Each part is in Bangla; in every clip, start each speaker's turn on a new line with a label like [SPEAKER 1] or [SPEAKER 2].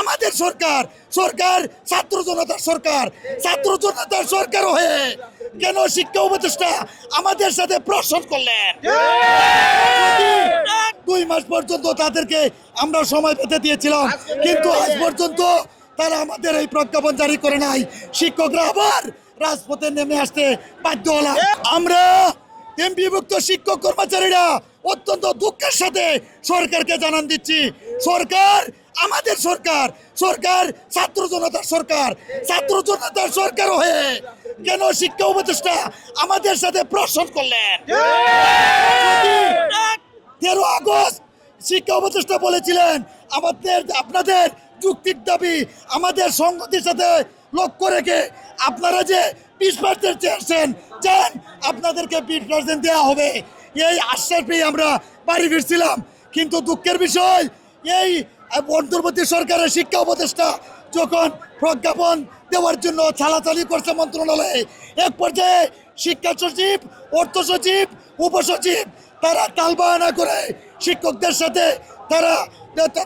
[SPEAKER 1] আমাদের সরকার সরকার ছাত্র জনতার সরকার ছাত্র জনতার সরকার হয়ে কেন শিক্ষা উপদেষ্টা আমাদের সাথে প্রশ্ন করলেন? দুই মাস পর্যন্ত তাদেরকে আমরা সময় পেতে দিয়েছিলাম কিন্তু আজ পর্যন্ত তারা আমাদের এই প্রজ্ঞাপন জারি করে নাই। শিক্ষকরা আবার রাজপথে নেমে আসতে বাধ্য হলাম। আমরা এমপিভুক্ত শিক্ষক কর্মচারীরা অত্যন্ত দুঃখের সাথে সরকারকে জানান দিচ্ছি। সরকার আমাদের সরকার সরকার, ছাত্র জনতার সরকার, ছাত্র জনতার সরকার হয়ে কেন শিক্ষা উপদেষ্টা আমাদের সাথে প্রশ্ন করলেন? তেরো আগস্ট শিক্ষা উপদেষ্টা বলেছিলেন, আমাদের, আপনাদের যুক্তির দাবি আমাদের সংগতির সাথে লক্ষ্য রেখে আপনারা যে বিশ পার্সেন্ট চেয়েছেন চান আপনাদেরকে বিশ পার্সেন্ট দেওয়া হবে। এই আশ্বাস পেয়ে আমরা বাড়ি ফিরছিলাম। কিন্তু দুঃখের বিষয়, এই অন্তর্বর্তী সরকারের শিক্ষা উপদেষ্টা যখন প্রজ্ঞাপন দেওয়ার জন্য ছালাচালি করছে মন্ত্রণালয়ে এক পর্যায়ে শিক্ষা সচিব অর্থ সচিব উপসচিব তারা তালবাহানা করে শিক্ষকদের সাথে তারা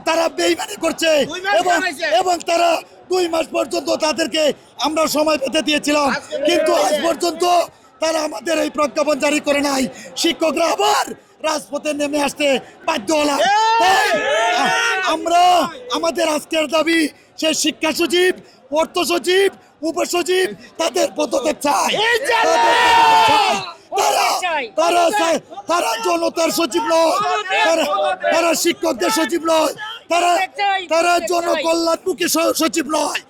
[SPEAKER 1] তারা বেইমানি করছে এবং এবং তারা দুই মাস পর্যন্ত তাদেরকে আমরা সময় পেতে দিয়েছিলাম। কিন্তু আজ পর্যন্ত তারা আমাদের এই প্রজ্ঞাপন জারি করে নাই। শিক্ষকরা আবার রাজপথে নেমে আসতে বাধ্য হলাম। আমরা আমাদের আজকের দাবি সে শিক্ষা সচিব অর্থ সচিব উপসচিব তাদের পদত্যাগ চাই। তারা তারা তারা জনতার সচিব নয়। তারা তারা শিক্ষকদের সচিব নয়। তারা তারা জনকল্যাণমুখী সচিব নয়।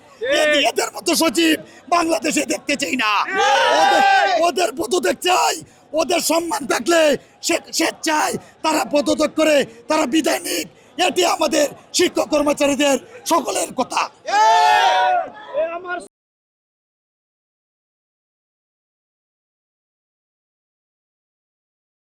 [SPEAKER 1] এদের মতো সচিব বাংলাদেশে দেখতে চাই না। ওদের ওদের পদত্যাগ চাই। ওদের সম্মান থাকলে সে চায় তারা পদত্যাগ করে, তারা বিদায় নিক। এটি আমাদের শিক্ষক কর্মচারীদের সকলের কথা।